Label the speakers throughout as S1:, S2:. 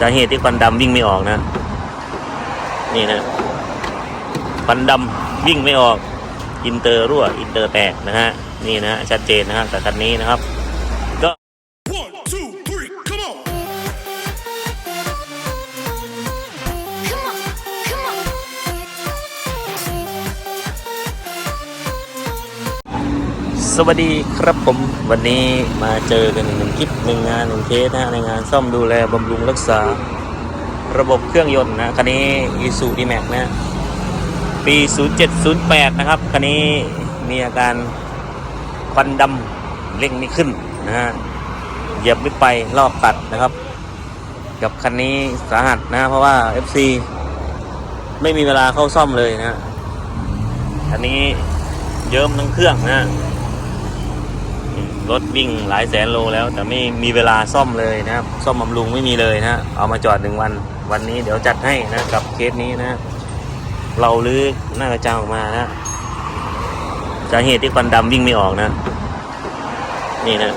S1: สาเหตุที่ควันดำวิ่งไม่ออกนะ นี่นะควันดำวิ่งไม่ออก อินเตอร์รั่ว อินเตอร์แตกนะฮะ นี่นะชัดเจนนะฮะกับคันนี้นะครับ สวัสดีครับผมวันนี้มาเจอกันหนึ่งคลิปหนึ่งงานหนึ่งเคสนะในงานซ่อมดูแลบำรุงรักษา ระบบเครื่องยนต์นะคันนี้ i s u d m a x นะ ปี 0708 นะครับคันนี้มีอาการควันดำเร่งไม่ขึ้นนะฮะเหยียบไม่ไปรอบตัดนะครับ กับคันนี้สาหัสนะเพราะว่า FC ไม่มีเวลาเข้าซ่อมเลยนะฮะคันนี้เยิ้มทั้งเครื่องนะ รถวิ่งหลายแสนโลแล้ว แต่ไม่มีเวลาซ่อมเลยนะครับ ซ่อมบำรุงไม่มีเลยนะเอามาจอดหนึ่งวัน วันนี้เดี๋ยวจัดให้นะกับเคสนี้นะ เราลื้อหน้ากระจังออกมานะสาเหตุที่ควันดำวิ่งไม่ออกนะ นี่นะ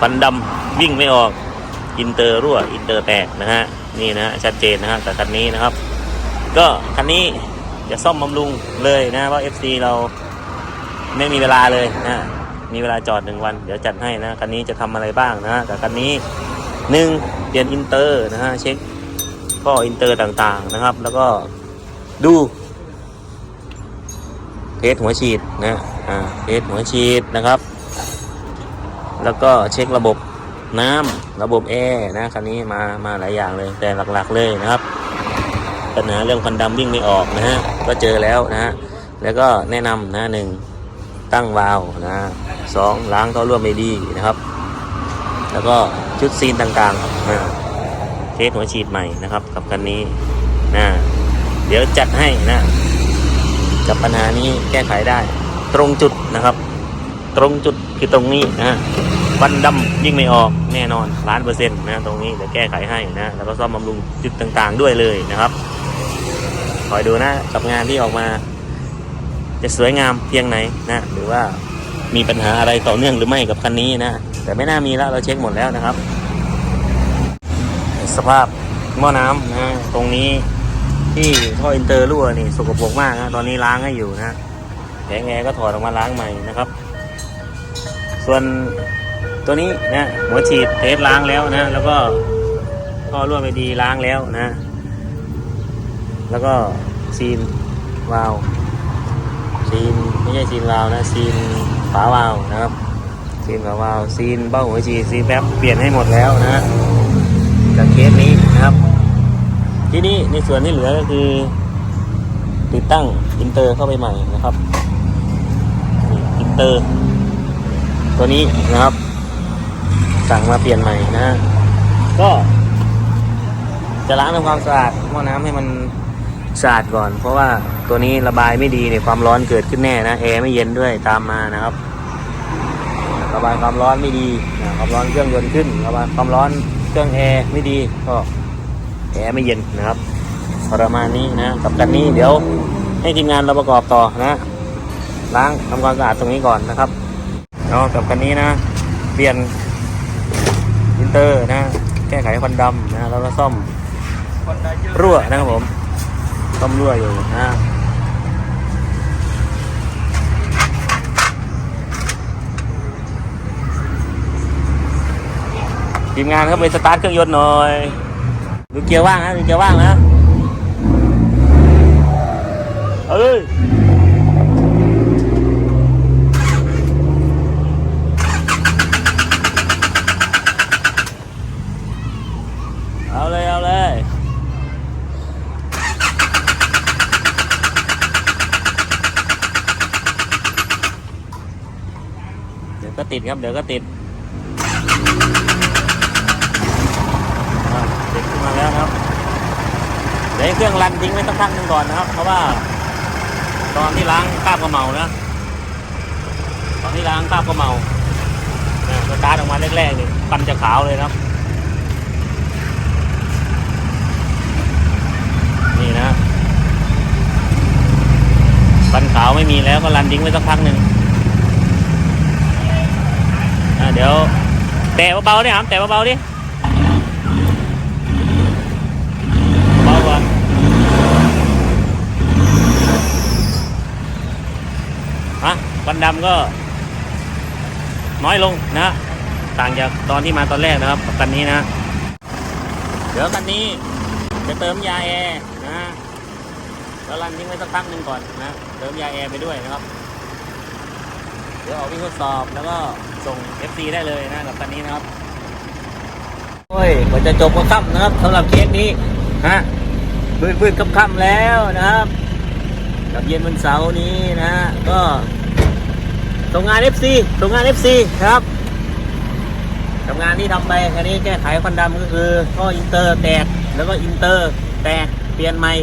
S1: ควันดำวิ่งไม่ออกอินเตอร์รั่วอินเตอร์แตกนะฮะนี่นะชัดเจนนะฮะกับคันนี้นะครับ ก็คันนี้จะซ่อมบำรุงเลยนะว่า FC เราไม่มีเวลาเลยนะ มีเวลาจอดหนึ่งวัน เดี๋ยวจัดให้นะคันนี้จะทำอะไรบ้างนะแต่คันนี้หนึ่งเปลี่ยนอินเตอร์นะฮะเช็คข้ออินเตอร์ต่างๆนะครับ แล้วก็ดูเทสหัวฉีดนะอ่าเทสหัวฉีดนะครับ แล้วก็เช็คระบบน้ำระบบแอร์นะคันนี้มามาหลายอย่างเลย แต่หลักๆเลยนะครับปัญหาเรื่องควันดำวิ่งไม่ออกนะฮะก็เจอแล้วนะฮะแล้วก็แนะนำนะหนึ่ง ตั้งวาล์วนะสองล้างท่อร่วมไม่ดีนะครับ แล้วก็ชุดซีนต่างๆนะเทสหัวฉีดใหม่นะครับ กับคันนี้นะเดี๋ยวจัดให้นะกับปัญหานี้แก้ไขได้ ตรงจุดนะครับ ตรงจุดคือตรงนี้นะวันดำยิ่งไม่ออกแน่นอนล้านเปอร์เซ็นต์นะตรงนี้เดี๋ยวแก้ไขให้นะแล้วก็ซ่อมบำรุงจุดต่างๆด้วยเลยนะครับคอยดูนะกับงานที่ออกมา จะสวยงามเพียงไหนนะหรือว่ามีปัญหาอะไรต่อเนื่องหรือไม่กับคันนี้นะแต่ไม่น่ามีแล้วเราเช็คหมดแล้วนะครับ สภาพหม้อน้ำนะตรงนี้ที่ท่ออินเตอร์รั่วนี่สกปรกมากนะตอนนี้ล้างให้อยู่นะแผงแอร์ก็ถอดออกมาล้างใหม่นะครับ ส่วนตัวนี้นะหัวฉีดเทสล้างแล้วนะ แล้วก็ท่อรั่วไม่ดีล้างแล้วนะ แล้วก็ซีนวาล์ว ซีนไม่ใช่ซีนวาวนะซีนฝาวาวนะครับซีนฝาวาวซีนเบ้าหัวฉีดซีนแป๊บเปลี่ยนให้หมดแล้วนะจากเคสนี้นะครับ ที่นี่ในส่วนที่เหลือก็คือ ติดตั้งอินเตอร์เข้าไปใหม่นะครับอินเตอร์ ตัวนี้นะครับ สั่งมาเปลี่ยนใหม่นะฮะก็จะล้างทำความสะอาดหม้อน้ำให้มัน สะอาดก่อน เพราะว่าตัวนี้ระบายไม่ดีเนี่ยความร้อนเกิดขึ้นแน่นะแอร์ไม่เย็นด้วยตามมานะครับ ระบายความร้อนไม่ดีนะความร้อนเครื่องยนต์ขึ้นระบายความร้อนเครื่องแอร์ไม่ดีก็แอร์ไม่เย็นนะครับประมาณนี้นะกับกันนี้เดี๋ยวให้ทีมงานเราประกอบต่อนะ ล้างทำความสะอาดตรงนี้ก่อนนะครับแล้วกับกันนี้นะ เปลี่ยนอินเตอร์นะ แก้ไขควันดำนะแล้วก็ซ่อมรั่วนะครับผม ต้มรั่วอยู่นะทีมงานเข้าไปสตาร์ทเครื่องยนต์หน่อยดูเกียร์ว่างนะดูเกียร์ว่างนะเอ้ยเอาเลยเอาเลย เดี๋ยวก็ ติดครับ เดี๋ยวก็ติดติดขึ้นมาแล้วครับเดี๋ยวเครื่องรันทิ้งไว้สักพักหนึ่งก่อนนะครับ เพราะว่าตอนที่ล้างคราบกระเมานะตอนที่ล้างคราบกระเมาเนี่ยสตาร์ทออกมาแรกๆนี่ปันจะขาวเลยนะครับ นี่นะปันขาวไม่มีแล้วก็รันทิ้งไว้สักพักหนึ่ง เดี๋ยว แตะเบาๆดิครับแตะเบาๆดิเบาก่อฮะควันดำก็ น้อยลงนะ ต่างจากตอนที่มาตอนแรกนะครับกันนี้นะ เดี๋ยวคันนี้จะเติมยาแอร์นะแล้วรันทิ้งไว้สักตั้งหนึ่งก่อนนะ เติมยาแอร์ไปด้วยนะครับ ดี๋ยวออกวิ่งทดสอบแล้วก็ส่ง FC ได้เลยนะกับคันนี้นะครับโอ้ยกว่าจะจบก็ค่ำนะครับสำหรับเคสนี้ฮะบืดบืดๆค่ำๆแล้วนะครับกับเย็นวันเสาร์นี้นะฮะก็ส่งงาน FC ส่งงาน FC ครับทำงานที่ทำไปอันนี้แก้ไขควันดำก็คือท่ออินเตอร์แตกแล้วก็อินเตอร์แตกเปลี่ยนใหม่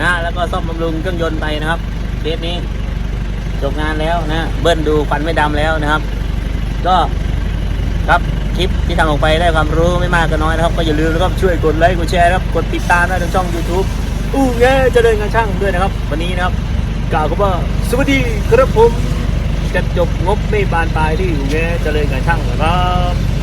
S1: นะแล้วก็ซ่อมบำรุงเครื่องยนต์ไปนะครับเคสนี้ จบงานแล้วนะ เบิ้ลดูควันไม่ดำแล้วนะครับ ก็ครับคลิปที่ทำออกไปได้ความรู้ไม่มากก็น้อยนะครับ ก็อย่าลืมนะครับช่วยกดไลค์กดแชร์นะครับกดติดตามนะทางช่อง YouTube อู้เงี้ยจะเดินงานช่างด้วยนะครับ วันนี้นะครับกล่าวคำว่าสวัสดีครับผมจะจบงบไม่บานปลายที่อยู่เงี้ยจะเดินงานช่างนะครับ